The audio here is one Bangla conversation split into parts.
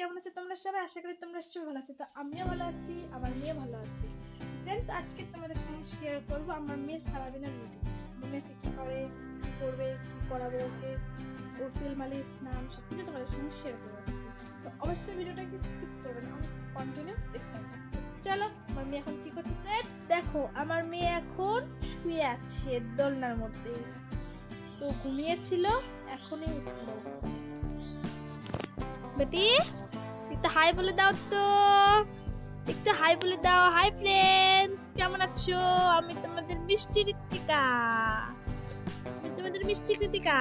কেমন আছে তোমরা সবাই? আশা করি তোমরা সবাই ভালো আছো। তো আমিও ভালো আছি, আমার মেয়ে ভালো আছে। ফ্রেন্ডস আজকে তোমাদের সঙ্গে শেয়ার করব আমার মেয়ের সারাদিনের রুটিন আমার মেয়ে কি করে, কি করবে, কি করাবো ওকে? ওর তেল মালিশ স্নান সব কিছু তোমাদের সঙ্গে শেয়ার করব আজকে। তো অবশ্যই ভিডিওটাকে স্কিপ করবে না কন্টিনিউ দেখতে চলো, আমার মেয়ে এখন কি করছে? ফ্রেন্ডস দেখো, আমার মেয়ে এখন শুয়ে আছে দোলনার মধ্যে। তো ঘুমিয়েছিল, এখনই উঠল। বেটি? হাই বলে দাও তো। একটু হাই বলে দাও। হাই ফ্রেন্ডস কেমন আছো? আমি তোমাদের মিষ্টি ঋতিকা তোমাদের মিষ্টি কৃতিকা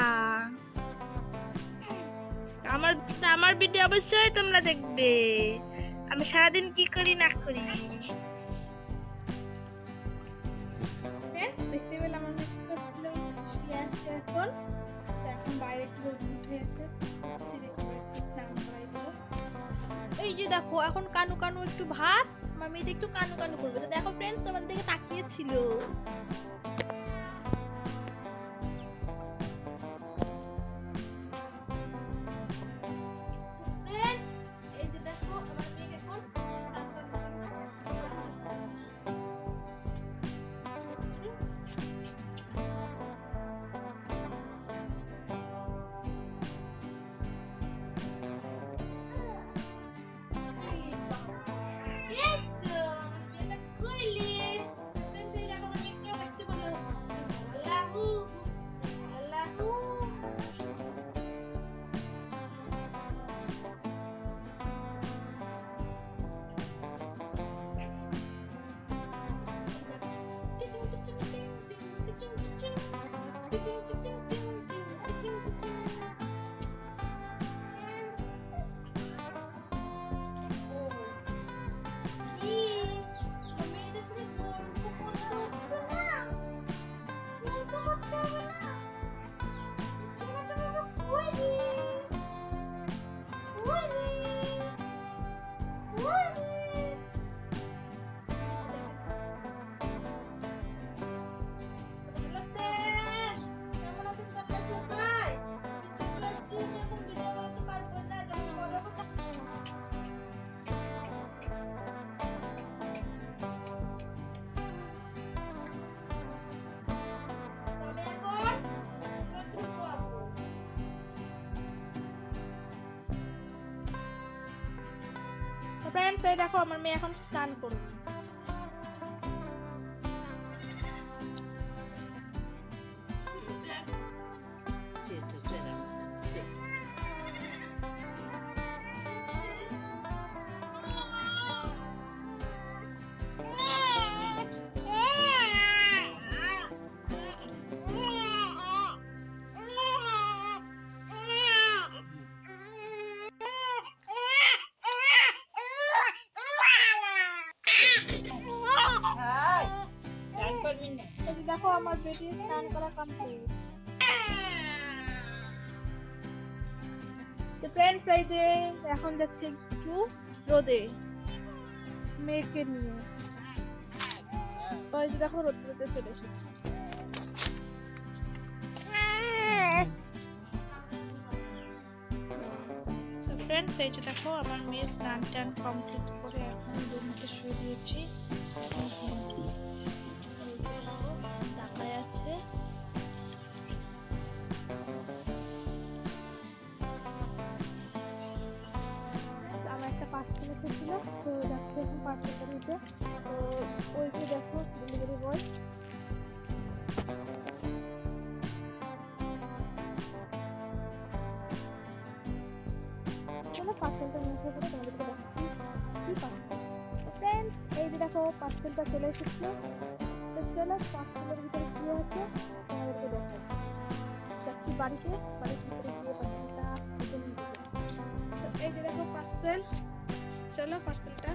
আমার আমার ভিডিও অবশ্যই তোমরা দেখবে। আমি সারাদিন কি করি, না করি? দেখতে আমি এখন। এখন বাইরে একটু উঠে আছে এই যে দেখো, এখন কানু কানু একটু ভাত আমার মেয়েটা একটু কানু কানু করবে। তো দেখো ফ্রেন্ডস তোমার দিকে তাকিয়েছিল। ding ding ding ফ্রেন্ডস এই দেখো আমার মেয়ে এখন স্নান করবে দেখো আমার বেটি স্নান করা কমপ্লিট তো ফ্রেন্ডস এই যে এখন যাচ্ছে একটু রোদে। মেয়েকে নিয়ে। যে দেখো রোদ রোদে চলে এসেছি। তো ফ্রেন্ডস এই যে দেখো আমার মেয়ে স্নান টান কমপ্লিট করে এখন রুমতে এসেছিল, তো যাচ্ছে এখন পার্সেলটা নিতে। তো ওই যে দেখো ডেলিভারি বয় চলো পার্সেলটা নিয়ে তোমাদেরকে দেখাচ্ছি কি পার্সেল এই যে দেখো পার্সেলটা চলে এসেছে তো চলো পার্সেলের ভিতরে কি আছে, তোমাদেরকে দেখো যাচ্ছি বাড়িতে, বাড়ির ভিতরে গিয়ে পার্সেলটা এই যে দেখো পার্সেল চলো পার্সেলটা